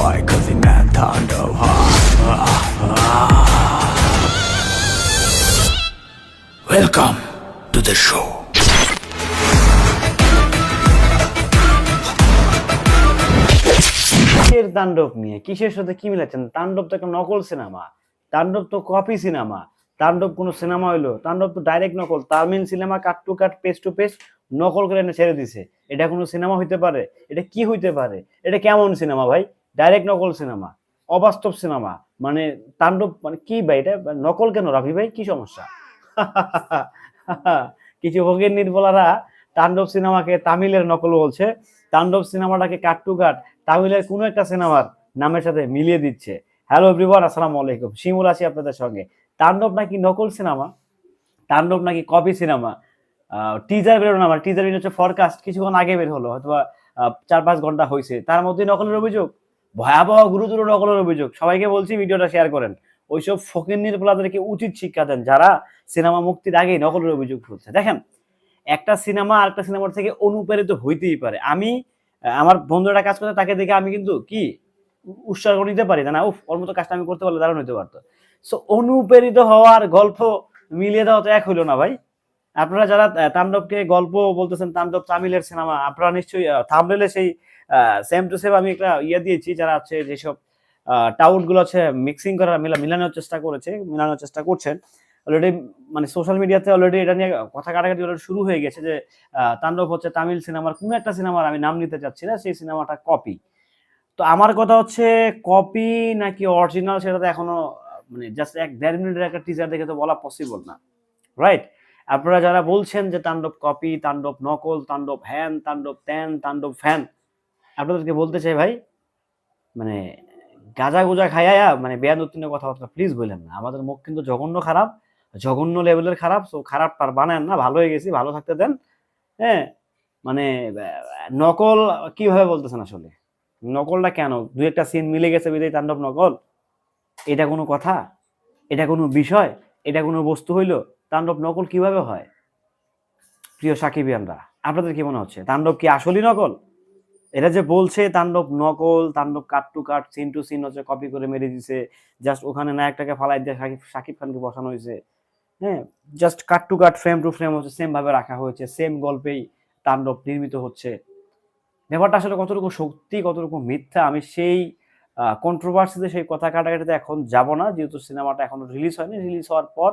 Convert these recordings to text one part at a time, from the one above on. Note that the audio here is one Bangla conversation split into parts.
Why? Cause he Nintendo Welcome to the show. কিসের তাণ্ডব নিয়ে কিসের সাথে কি মিলাচ্ছেন? তাণ্ডব তো একটা নকল সিনেমা। তাণ্ডব তো কপি সিনেমা। তাণ্ডব কোনো সিনেমা হইল। তাণ্ডব তো ডাইরেক্ট নকল। Tamil cinema cut to cut paste to paste নকল করে এনে ছেড়ে দিছে। এটা কোনো সিনেমা হইতে পারে? এটা কি হইতে পারে? এটা কেমন সিনেমা ভাই? ডাইরেক্ট নকল সিনেমা অবাস্তব সিনেমা মানে তাণ্ডব মানে কি ভাই এটা? নকল কেন রাফি ভাই? কি সমস্যা? কিছু ভোগের নির্বলারা তাণ্ডব সিনেমাকে তামিলের নকল বলছে। তাণ্ডব সিনেমাটাকে কাট টু কাট তামিলের কোনো একটা সিনেমার নামের সাথে মিলিয়ে দিচ্ছে। হ্যালো এভরিওয়ান আসসালামু আলাইকুম। শিমুল আছি আপনাদের সঙ্গে। তাণ্ডব নাকি নকল সিনেমা তাণ্ডব নাকি কপি সিনেমা টিজার বেরোনো আমার টিজার হচ্ছে ফরকাস্ট কিছুক্ষণ আগে বের হলো হয়তো চার পাঁচ ঘণ্টা হয়েছে তার মধ্যে নকলের অভিযোগ? ভয়াবহ গুরুতর নকলের অভিযোগ। সবাইকে বলছি ভিডিওটা শেয়ার করেন। ওইসব ফকির নির্বলাদেরকে উচিত শিক্ষা দেন যারা সিনেমা মুক্তির আগেই নকলের অভিযোগ তুলছে? দেখেন, একটা সিনেমা আর একটা সিনেমার থেকে অনুপ্রেরিত হইতেই পারে। আমি, আমার বন্ধুরা কাজ করতে তাকে দেখে আমি কিন্তু কি উ- উৎসাহ করে নিতে পারি না, উফ, ওর মতো কাজটা আমি করতে পারলে দারুণ হতে পারতো। সো অনুপ্রেরিত হওয়ার গল্প মিলিয়ে দেওয়া তো এক হইল না ভাই। আপনারা যারা তাণ্ডবকে গল্প বলতেছেন, তাণ্ডব তামিলের সিনেমা আপনারা নিশ্চয়ই থামলেলে সেই সেম টু সেম আমি একটা ইয়ে দিয়েছি, যারা আছে যেসব টাউটগুলো আছে মিক্সিং করার মিলা মিলানোর চেষ্টা করেছে, মিলানোর চেষ্টা করছেন। অলরেডি মানে সোশ্যাল মিডিয়াতে অলরেডি এটা নিয়ে কথা কাটাকাটি অলরেডি শুরু হয়ে গেছে যে তাণ্ডব হচ্ছে তামিল সিনেমার, কোনো একটা সিনেমার আমি নাম নিতে চাচ্ছি না, সেই সিনেমাটা কপি তো আমার কথা হচ্ছে কপি নাকি অরিজিনাল সেটা তো এখনও মানে জাস্ট এক দেড় মিনিটের একটা টিজার দেখে তো বলা পসিবল না। রাইট আপনারা যারা বলছেন যে তাণ্ডব কপি তাণ্ডব নকল, তাণ্ডব হ্যান, তাণ্ডব ত্যান, তাণ্ডব ফ্যান আপনাদেরকে বলতে চাই ভাই মানে গাজা গোজা খাইয়া মানে বেয়ান উত্তীর্ণ কথাবার্তা প্লিজ বললেন না। আমাদের মুখ কিন্তু জঘন্য খারাপ, জঘন্য লেভেলের খারাপ সো খারাপ পার বানায় না, ভালো হয়ে গেছি, ভালো থাকতে দেন। হ্যাঁ মানে নকল কীভাবে বলতেছেন আসলে? নকলটা কেন? দু একটা সিন মিলে গেছে বিদায় তাণ্ডব নকল। এটা কোনো কথা? এটা কোনো বিষয়? এটা কোনো বস্তু হইল? তাণ্ডব নকল কীভাবে হয়? প্রিয় সাকিবিয়ানরা, আপনাদের কি মনে হচ্ছে? তাণ্ডব কি আসলই নকল? এটা যে বলছে তাণ্ডব নকল, Tandav cut to cut, scene to scene হচ্ছে কপি করে মেরে দিছে। জাস্ট ওখানে নায়কটাকে ফালাই দিয়ে সাকিব সাকিব খানকে বসানো হয়েছে। হ্যাঁ just cut to cut frame to frame হচ্ছে সেম ভাবে রাখা হয়েছে সেম গল্পেই তাণ্ডব নির্মিত হচ্ছে। ব্যাপারটা আসলে কতটুকু সত্যি, কতটুকু মিথ্যা, আমি সেই কন্ট্রোভার্সিতে সেই কথা কাটাকাটিতে এখন যাব না, যেহেতু সিনেমাটা এখনও রিলিজ হয়নি। রিলিজ হওয়ার পর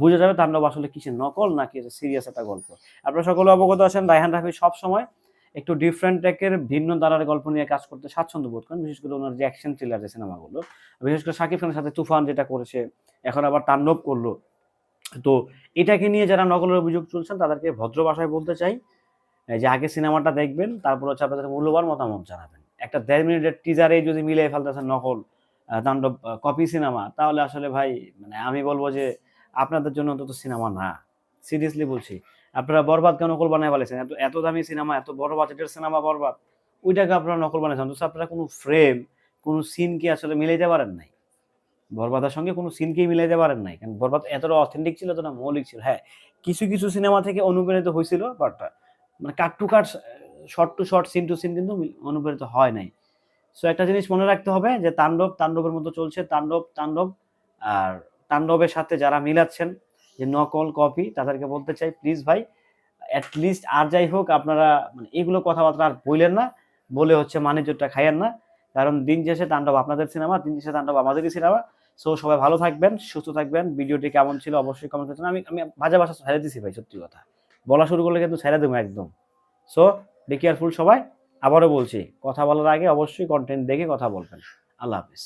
বোঝা যাবে তাণ্ডব আসলে কিসের নকল, নাকি সিরিয়াস একটা গল্প। আপনারা সকলে অবগত আছেন, রায়হান রাফি সব সময় একটু ডিফারেন্ট ট্যাকের ভিন্ন ধারার গল্প নিয়ে কাজ করতে স্বাচ্ছন্দ্য বোধ করেন, বিশেষ করে ওনার যে অ্যাকশন থ্রিলার যে সিনেমাগুলো বিশেষ করে শাকিব খানের সাথে তুফান যেটা করেছে, এখন আবার তাণ্ডব করল। তো এটাকে নিয়ে যারা নকলের অভিযোগ চলছেন তাদেরকে ভদ্র ভাষায় বলতে চাই যে আগে সিনেমাটা দেখবেন, তারপর হচ্ছে আপনাদের মূল্যবান মতামত জানাবেন। একটা দেড় মিনিটের টিজারে যদি মিলিয়ে ফেলতেছেন নকল তাণ্ডব কপি সিনেমা তাহলে আসলে ভাই মানে আমি বলব যে আপনাদের জন্য অন্তত সিনেমা না। সিরিয়াসলি বলছি আপনারা বরবাদ কেন নকল বানায় বলেছেন এত এত দামি সিনেমা, এত বড় বাজেটের সিনেমা বরবাদ, ওইটাকে আপনারা নকল বানাইছেন অথচ আপনারা কোনো ফ্রেম কোনো সিনকে আসলে মিলাইতে পারেন নাই? বরবাদের সঙ্গে কোনো সিনকেই মিলাইতে পারেন নাই? কারণ বরবাদ এতটা অথেন্টিক ছিল এতটা মৌলিক ছিল। হ্যাঁ কিছু কিছু সিনেমা থেকে অনুপ্রাণিত হয়েছিল বাট মানে cut to cut short to short scene to scene কিন্তু অনুপ্রাণিত হয় নাই। সো একটা জিনিস মনে রাখতে হবে যে তাণ্ডব তাণ্ডবের মতো চলছে, তাণ্ডব তাণ্ডব, আর তাণ্ডবের সাথে যারা মিলাচ্ছেন যে নকল কপি তাদেরকে বলতে চাই প্লিজ ভাই অ্যাটলিস্ট আর যাই হোক আপনারা মানে এগুলো কথাবার্তা আর বললেন না, বলে হচ্ছে মানিজ্যটা খাইয়েন না। কারণ দিন শেষে তাণ্ডব আপনাদের সিনেমা দিন শেষে তাণ্ডব আমাদেরই সিনেমা সো সবাই ভালো থাকবেন, সুস্থ থাকবেন। ভিডিওটি কেমন ছিল অবশ্যই কমেন্ট করছেন আমি আমি বাজে ভাষা ছেড়ে দিছি ভাই, সত্যি কথা। বলা শুরু করলে কিন্তু ছেড়ে দেবো একদম। সো বি কেয়ারফুল সবাই। আবারও বলছি, কথা বলার আগে অবশ্যই কন্টেন্ট দেখে কথা বলবেন। আল্লাহ হাফিজ।